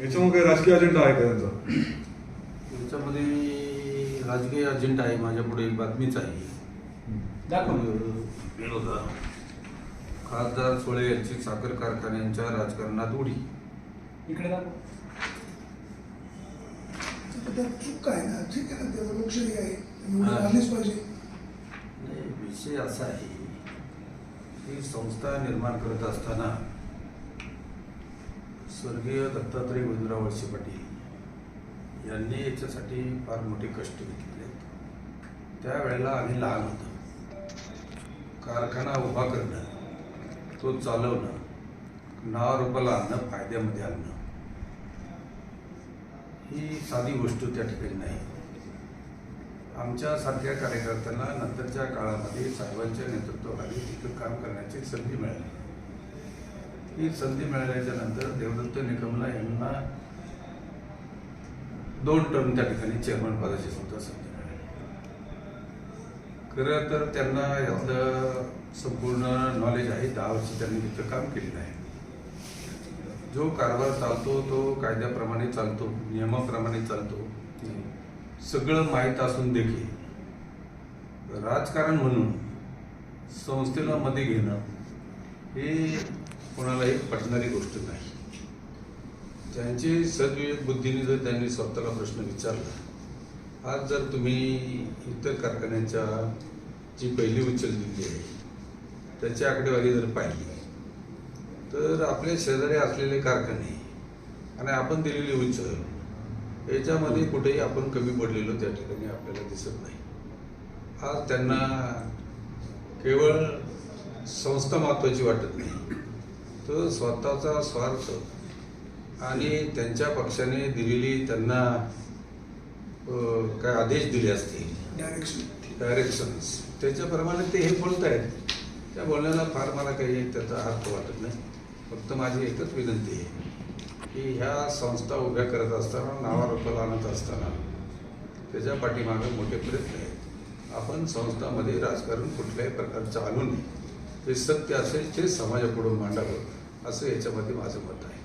याच्यामुळे काही राजकीय अजेंडा आहे का त्यांचा? याच्यामध्ये राजकीय अजेंडा आहे माझ्या पुढे एक बातमीच आहे. खासदार सोळे यांची साखर कारखान्यांच्या राजकारणात उडी. इकडे चूक आहे ना ठीक आहे ना त्याचं लोकशाही आहे. निवडून. आलीच पाहिजे. नाही, विषय असा आहे की संस्था निर्माण करत असताना स्वर्गीय दत्तात्रय गोविंदराव वळसे पाटील यांनी याच्यासाठी फार मोठे कष्ट घेतले. त्यावेळेला आम्ही लहान होतो. कारखाना उभा करणं तो चालवणं नावारूपाला आणणं फायद्यामध्ये आणणं ही साधी गोष्ट त्या ठिकाणी नाही. आमच्यासारख्या कार्यकर्त्यांना नंतरच्या काळामध्ये साहेबांच्या नेतृत्वाखाली तिथं काम करण्याची संधी मिळाली. ही संधी मिळाल्याच्या नंतर देवदत्त निकमला यांना दोन टर्म त्या ठिकाणी चेअरमन पदाची सुद्धा संधी मिळाली. खरं तर त्यांना यातलं संपूर्ण नॉलेज आहे दहा वर्ष त्यांनी तिथं काम केलेलं आहे. जो कारभार चालतो तो कायद्याप्रमाणे चालतो नियमाप्रमाणे चालतो सगळं माहीत असून देखील राजकारण म्हणून संस्थेला मध्ये घेणं हे कोणालाही पटणारी गोष्ट नाही. त्यांची सद्विवेक बुद्धीने जर त्यांनी स्वतःला प्रश्न विचारला आज जर तुम्ही इतर कारखान्यांच्या जी पहिली उचल दिली आहे त्याची आकडेवारी जर पाहिली तर आपल्या शेजारी असलेले कारखाने आणि आपण दिलेली उचल याच्यामध्ये कुठेही आपण कमी पडलेलो त्या ठिकाणी आपल्याला दिसत नाही. आज त्यांना केवळ संस्था महत्त्वाची वाटत नाही तर स्वतःचा स्वार्थ आणि त्यांच्या पक्षाने दिलेली त्यांना काय आदेश दिले असतील. डायरेक्शन डायरेक्शन्स त्याच्याप्रमाणे ते हे बोलत आहेत त्या बोलण्याला फार मला काही त्याचा अर्थ वाटत नाही. फक्त माझी एकच विनंती आहे की ह्या संस्था उभ्या करत असताना नावारूपाला आणत असताना त्याच्या पाठीमागे मोठे प्रयत्न आहेत. आपण संस्थामध्ये राजकारण कुठल्याही प्रकारचं आणू नये. ते सत्य असेल ते समाजापुढे मांडावं असं याच्यामध्ये माझं मत आहे.